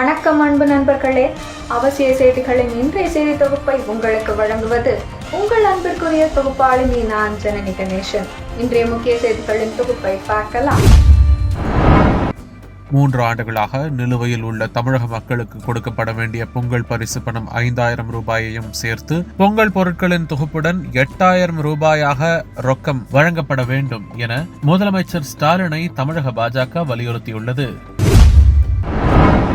வணக்கம் அன்பு நண்பர்களே. அவசிய செய்திகளின் இன்றைய செய்தி தொகுப்பை உங்களுக்கு வழங்குவது உங்கள் அன்பிற்குரிய தொகுப்பாளினி நான் ஜனனி கணேசன். இன்றைய முக்கிய செய்திகளின் தொகுப்பை பார்க்கலாம். மூன்று ஆண்டுகளாக நிலுவையில் உள்ள தமிழக மக்களுக்கு கொடுக்கப்பட வேண்டிய பொங்கல் பரிசு பணம் ஐந்தாயிரம் ரூபாயையும் சேர்த்து பொங்கல் பொருட்களின் தொகுப்புடன் எட்டாயிரம் ரூபாயாக ரொக்கம் வழங்கப்பட வேண்டும் என முதலமைச்சர் ஸ்டாலினை தமிழக பாஜக வலியுறுத்தியுள்ளது.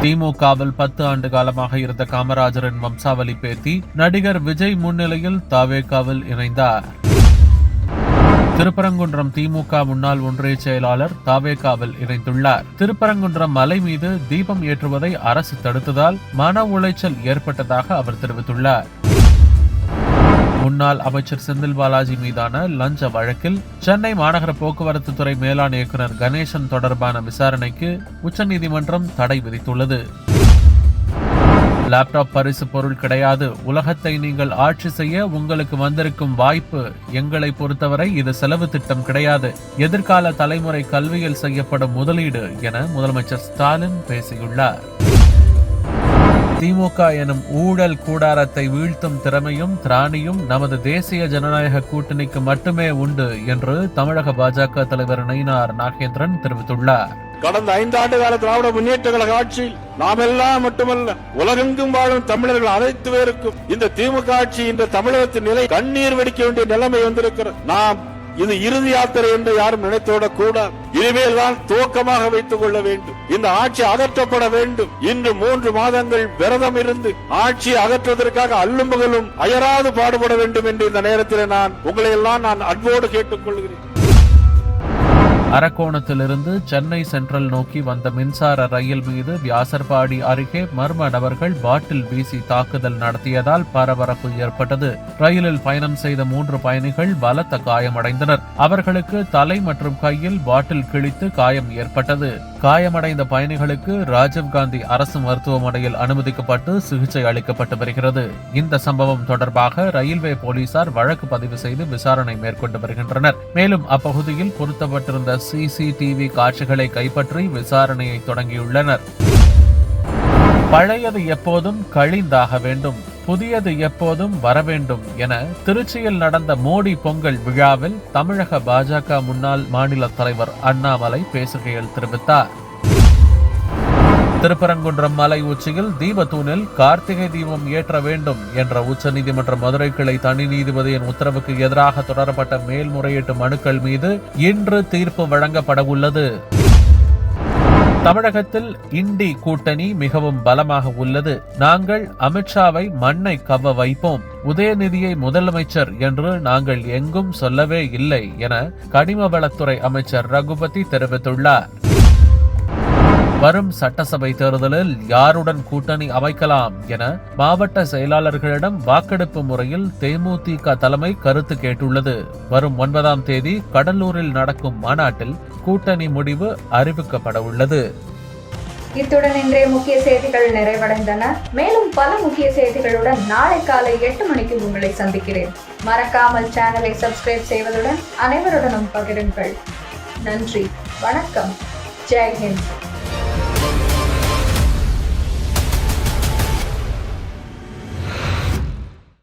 திமுகவில் பத்து ஆண்டு காலமாக இருந்த காமராஜரின் வம்சாவளி பேத்தி நடிகர் விஜய் முன்னிலையில் தாவேகாவில் இணைந்தார். திருப்பரங்குன்றம் திமுக முன்னாள் ஒன்றிய செயலாளர் தாவேகாவில் இணைந்துள்ளார். திருப்பரங்குன்றம் மலை மீது தீபம் ஏற்றுவதை அரசு தடுத்ததால் மன உளைச்சல் ஏற்பட்டதாக அவர் தெரிவித்துள்ளார். முன்னாள் அமைச்சர் செந்தில் பாலாஜி மீதான லஞ்ச வழக்கில் சென்னை மாநகர போக்குவரத்து துறை மேலாண் இயக்குநர் கணேசன் தொடர்பான விசாரணைக்கு உச்சநீதிமன்றம் தடை விதித்துள்ளது. லேப்டாப் பரிசு பொருள் கிடையாது. உலகத்தை நீங்கள் ஆட்சி செய்ய உங்களுக்கு வந்திருக்கும் வாய்ப்பு எங்களை பொறுத்தவரை இது செலவு திட்டம் கிடையாது. எதிர்கால தலைமுறை கல்வியில் செய்யப்படும் முதலீடு என முதலமைச்சர் ஸ்டாலின் பேசியுள்ளார். திமுக எனும் ஊழல் கூடாரத்தை வீழ்த்தும் திறமையும் திராணியும் நமது தேசிய ஜனநாயக கூட்டணிக்கு மட்டுமே உண்டு என்று தமிழக பாஜக தலைவர் நயினார் நாகேந்திரன் தெரிவித்துள்ளார். கடந்த ஐந்தாண்டு கால திராவிட முன்னேற்ற கழக ஆட்சியில் நாம் எல்லாம் மட்டுமல்ல உலகெங்கும் வாழும் தமிழர்கள் அனைத்து பேருக்கும் இந்த திமுக ஆட்சி இந்த தமிழகத்தின் நிலை கண்ணீர் வெடிக்க வேண்டிய நிலைமை வந்திருக்கிறது. நாம் இது இறுதி யாத்திரை என்று யாரும் நினைத்துவிடக் கூடாது இனிமேல் தான் துவக்கமாக வைத்துக் கொள்ள வேண்டும். இந்த ஆட்சி அகற்றப்பட வேண்டும். இன்று மூன்று மாதங்கள் விரதம் இருந்து ஆட்சியை அகற்றுவதற்காக அல்லும்புகளும் அயராது பாடுபட வேண்டும் என்று இந்த நேரத்தில் நான் உங்களை எல்லாம் நான் அன்போடு கேட்டுக் கொள்கிறேன் அரக்கோணத்திலிருந்து சென்னை சென்ட்ரல் நோக்கி வந்த மின்சார ரயில் மீது வியாசர்பாடி அருகே மர்ம நபர்கள் பாட்டில் வீசி தாக்குதல் நடத்தியதால் பரபரப்பு ஏற்பட்டது. ரயிலில் பயணம் செய்த மூன்று பயணிகள் பலத்த காயமடைந்தனர். அவர்களுக்கு தலை மற்றும் கையில் பாட்டில் கிழித்து காயம் ஏற்பட்டது. காயமடைந்த பயணிகளுக்கு ராஜீவ்காந்தி அரசு மருத்துவமனையில் அனுமதிக்கப்பட்டு சிகிச்சை அளிக்கப்பட்டு வருகிறது. இந்த சம்பவம் தொடர்பாக ரயில்வே போலீசார் வழக்கு பதிவு செய்து விசாரணை மேற்கொண்டு வருகின்றனர். மேலும் அப்பகுதியில் பொருத்தப்பட்டிருந்த சிசிடிவி காட்சிகளை கைப்பற்றி விசாரணையை தொடங்கியுள்ளனர். பழையது எப்போதும் கழிந்தாக வேண்டும் புதியது எப்போதும் வரவேண்டும் என திருச்சியில் நடந்த மோடி பொங்கல் விழாவில் தமிழக பாஜக முன்னாள் மாநில தலைவர் அண்ணாமலை பேசுகையில் தெரிவித்தார். திருப்பரங்குன்றம் மலை உச்சியில் தீபத்தூணில் கார்த்திகை தீபம் ஏற்ற வேண்டும் என்ற உச்சநீதிமன்ற மதுரை கிளை தனி நீதிபதியின் உத்தரவுக்கு எதிராக தொடரப்பட்ட மேல்முறையீட்டு மனுக்கள் மீது இன்று தீர்ப்பு வழங்கப்பட உள்ளது தமிழகத்தில் இண்டி கூட்டணி மிகவும் பலமாக உள்ளது. நாங்கள் அமித்ஷாவை மண்ணை கவ்வ வைப்போம். உதயநிதியை முதலமைச்சர் என்று நாங்கள் எங்கும் சொல்லவே இல்லை என கனிம வளத்துறை அமைச்சர் ரகுபதி தெரிவித்துள்ளார். வரும் சட்டசபை தேர்தலில் யாருடன் கூட்டணி அமைக்கலாம் என மாவட்ட செயலாளர்களிடம் வாக்கெடுப்பு முறையில் தேமுதிக தலைமை கருத்து கேட்டுள்ளது. வரும் ஒன்பதாம் தேதி கடலூரில் நடக்கும் மாநாட்டில் கூட்டணி முடிவு அறிவிக்கப்பட உள்ளது. இத்துடன் இன்றைய முக்கிய செய்திகள் நிறைவடைந்தன. மேலும் பல முக்கிய செய்திகளுடன் நாளை காலை எட்டு மணிக்கு உங்களை சந்திக்கிறேன். மறக்காமல் சேனலை சப்ஸ்கிரைப் செய்வதுடன் அனைவருடனும் பகிருங்கள். நன்றி. வணக்கம். ஜெய்ஹிந்த்